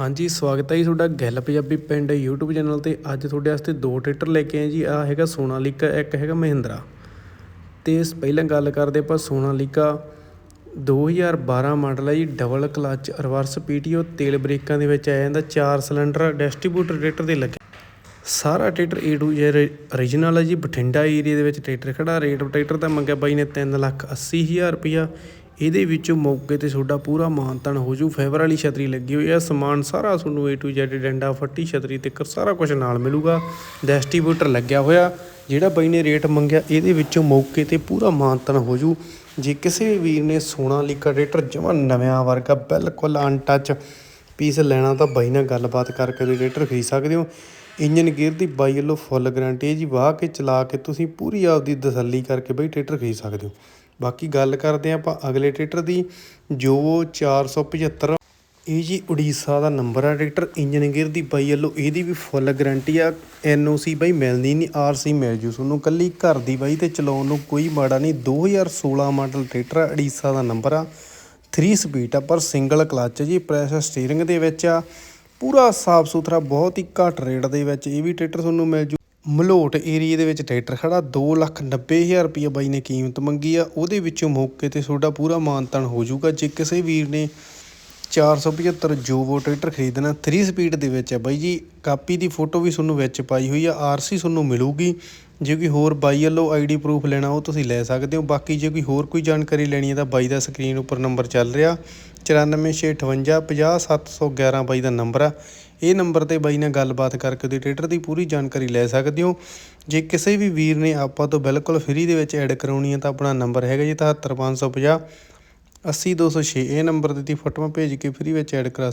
ਹਾਂਜੀ, ਸਵਾਗਤ ਹੈ ਜੀ ਤੁਹਾਡਾ ਗੱਲ ਪੰਜਾਬੀ ਪਿੰਡ YouTube ਚੈਨਲ ਤੇ। ਅੱਜ ਤੁਹਾਡੇ ਵਾਸਤੇ ਦੋ ਟਰੈਕਟਰ ਲੈ ਕੇ ਆਏ ਜੀ। ਆ ਹੈਗਾ ਸੋਨਾਲੀਕਾ, ਇੱਕ ਹੈਗਾ ਮਹਿੰਦਰਾ। ਤੇ ਇਸ ਪਹਿਲਾਂ ਗੱਲ ਕਰਦੇ ਆਪਾਂ ਸੋਨਾਲੀਕਾ 2012 ਮਾਡਲ ਹੈ ਜੀ। ਡਬਲ ਕਲਚ ਰਿਵਰਸ ਪੀਟੀਓ ਤੇਲ ਬ੍ਰੇਕਾਂ ਦੇ ਵਿੱਚ ਆਇਆ ਜਾਂਦਾ। ਚਾਰ ਸਿਲੰਡਰ ਡਿਸਟ੍ਰੀਬਿਊਟਰ ਟਰੈਕਟਰ ਦੇ ਲੱਗੇ। ਸਾਰਾ tractor A to Z origignal ਹੈ ਜੀ। ਬਠਿੰਡਾ ਏਰੀਆ ਦੇ ਵਿੱਚ ਟਰੈਕਟਰ ਖੜਾ। ਰੇਟ ਟਰੈਕਟਰ ਦਾ ਮੰਗਿਆ ਬਾਈ ਨੇ 3 ਲੱਖ 80 ਹਜ਼ਾਰ ਰੁਪਇਆ ਇਹਦੇ ਵਿੱਚੋਂ ਮੌਕੇ ਤੇ ਤੁਹਾਡਾ ਪੂਰਾ ਮਾਨਤਨ ਹੋ ਜੂ। ਫਾਈਬਰ ਵਾਲੀ ਛਤਰੀ ਲੱਗੀ ਹੋਈ ਆ ਸਮਾਨ ਸਾਰਾ ਤੁਹਾਨੂੰ A to Z, ਡੰਡਾ, ਫੱਟੀ ਛਤਰੀ ਤੇ ਸਾਰਾ ਕੁਝ ਨਾਲ ਮਿਲੂਗਾ। ਡਿਸਟ੍ਰੀਬਿਊਟਰ ਲੱਗਿਆ ਹੋਇਆ। ਜਿਹੜਾ ਬਾਈ ਨੇ ਰੇਟ ਮੰਗਿਆ, ਇਹਦੇ ਵਿੱਚੋਂ ਮੌਕੇ ਤੇ ਪੂਰਾ ਮਾਨਤਨ ਹੋ ਜੂ। ਜੇ ਕਿਸੇ ਵੀਰ ਨੇ ਸੋਨਾਲੀਕਾ ਟਰੈਕਟਰ ਜਮਾ ਨਵਿਆਂ ਵਰਗਾ, ਬਿਲਕੁਲ ਅਨਟੱਚ ਪੀਸ ਲੈਣਾ, ਤਾਂ ਬਾਈ ਨਾਲ ਗੱਲਬਾਤ ਕਰਕੇ ਤੁਸੀਂ ਟਰੈਕਟਰ ਖਰੀਦ ਸਕਦੇ ਹੋ। ਇੰਜਨ ਗੇਅਰ ਦੀ ਬਾਈ ਵੱਲੋਂ ਫੁੱਲ ਗਾਰੰਟੀ ਹੈ ਜੀ। ਵਾਹ ਕੇ ਚਲਾ ਕੇ ਤੁਸੀਂ ਪੂਰੀ ਆਪਦੀ ਤਸੱਲੀ ਕਰਕੇ ਬਈ ਟਰੈਕਟਰ ਖਰੀਦ ਸਕਦੇ ਹੋ। ਬਾਕੀ ਗੱਲ ਕਰਦੇ ਹਾਂ ਆਪਾਂ ਅਗਲੇ ਟਰੈਕਟਰ ਦੀ, ਜੋ 475 ਇਹ ਜੀ ਉੜੀਸਾ ਦਾ ਨੰਬਰ ਆ ਟਰੈਕਟਰ, ਇੰਜਨ ਗੇਅਰ ਦੀ ਬਾਈ ਵੱਲੋਂ ਇਹਦੀ ਵੀ ਫੁੱਲ ਗਾਰੰਟੀ ਆ। ਐਨਓਸੀ ਬਾਈ ਮਿਲਦੀ ਨਹੀਂ ਆਰਸੀ ਮਿਲ ਜੂ ਤੁਹਾਨੂੰ। ਕੱਲੀ ਘਰ ਦੀ ਬਾਈ ਤੇ ਚਲਾਉਣ ਨੂੰ ਕੋਈ ਮਾੜਾ ਨਹੀਂ। 2016 ਮਾਡਲ ਟਰੈਕਟਰ ਆ, ਉੜੀਸਾ ਦਾ ਨੰਬਰ ਆ। 3 ਸਪੀਡ ਆ, ਪਰ ਸਿੰਗਲ ਕਲਚ ਜੀ ਪ੍ਰੈਸ ਸਟੀਅਰਿੰਗ ਦੇ ਵਿੱਚ ਆ। ਪੂਰਾ ਸਾਫ਼ ਸੁਥਰਾ ਬਹੁਤ ਹੀ ਘੱਟ ਰੇਟ ਦੇ ਵਿੱਚ ਇਹ ਵੀ ਟਰੈਕਟਰ ਤੁਹਾਨੂੰ ਮਿਲ ਜੂ। ਮਲੋਟ ਏਰੀਏ ਦੇ ਵਿੱਚ ਟਰੈਕਟਰ ਖੜਾ 290000 ਰੁਪਏ ਬਾਈ ਨੇ ਕੀਮਤ ਮੰਗੀ ਆ, ਉਹਦੇ ਵਿੱਚੋਂ ਮੌਕੇ ਤੇ ਤੁਹਾਡਾ ਪੂਰਾ ਮਾਨਤਨ ਹੋ ਜਾਊਗਾ। ਜੇ ਕਿਸੇ ਵੀਰ ਨੇ 475 ਜੋਵੋ ਟਰੈਕਟਰ ਖਰੀਦਣਾ 3 ਸਪੀਡ ਦੇ ਵਿੱਚ ਹੈ ਬਾਈ ਜੀ। ਕਾਪੀ ਦੀ ਫੋਟੋ ਵੀ ਤੁਹਾਨੂੰ ਵਿੱਚ ਪਾਈ ਹੋਈ ਆ ਆਰਸੀ ਤੁਹਾਨੂੰ ਮਿਲੂਗੀ। ਜੇ ਕੋਈ ਹੋਰ ਬਾਈ ਵੱਲੋਂ ਆਈਡੀ ਪ੍ਰੂਫ ਲੈਣਾ, ਉਹ ਤੁਸੀਂ ਲੈ ਸਕਦੇ ਹੋ। ਬਾਕੀ ਜੇ ਕੋਈ ਹੋਰ ਕੋਈ ਜਾਣਕਾਰੀ ਲੈਣੀ ਹੈ ਤਾਂ ਬਾਈ ਦਾ ਸਕਰੀਨ ਉੱਪਰ ਨੰਬਰ ਚੱਲ ਰਿਹਾ। 9465 50711 ਬਾਈ ਦਾ ਨੰਬਰ ਆ। ਇਹ ਨੰਬਰ ਤੇ ਬਾਈ ਨਾਲ ਗੱਲਬਾਤ ਕਰਕੇ ਉਹਦੀ ਟਰੈਕਟਰ ਦੀ ਪੂਰੀ ਜਾਣਕਾਰੀ ਲੈ ਸਕਦੇ ਹੋ। ਜੇ ਕਿਸੇ ਵੀ ਵੀਰ ਨੇ ਆਪਾਂ ਤੋਂ ਬਿਲਕੁਲ ਫ੍ਰੀ ਦੇ ਵਿੱਚ ਐਡ ਕਰਾਉਣੀ ਹੈ ਤਾਂ ਆਪਣਾ ਨੰਬਰ ਹੈਗਾ ਜੀ 77550 80206 ਇਹ ਨੰਬਰ ਤੇ ਦੀ ਫੋਟੋਆਂ ਭੇਜ ਕੇ ਫ੍ਰੀ ਵਿੱਚ ਐਡ ਕਰਾ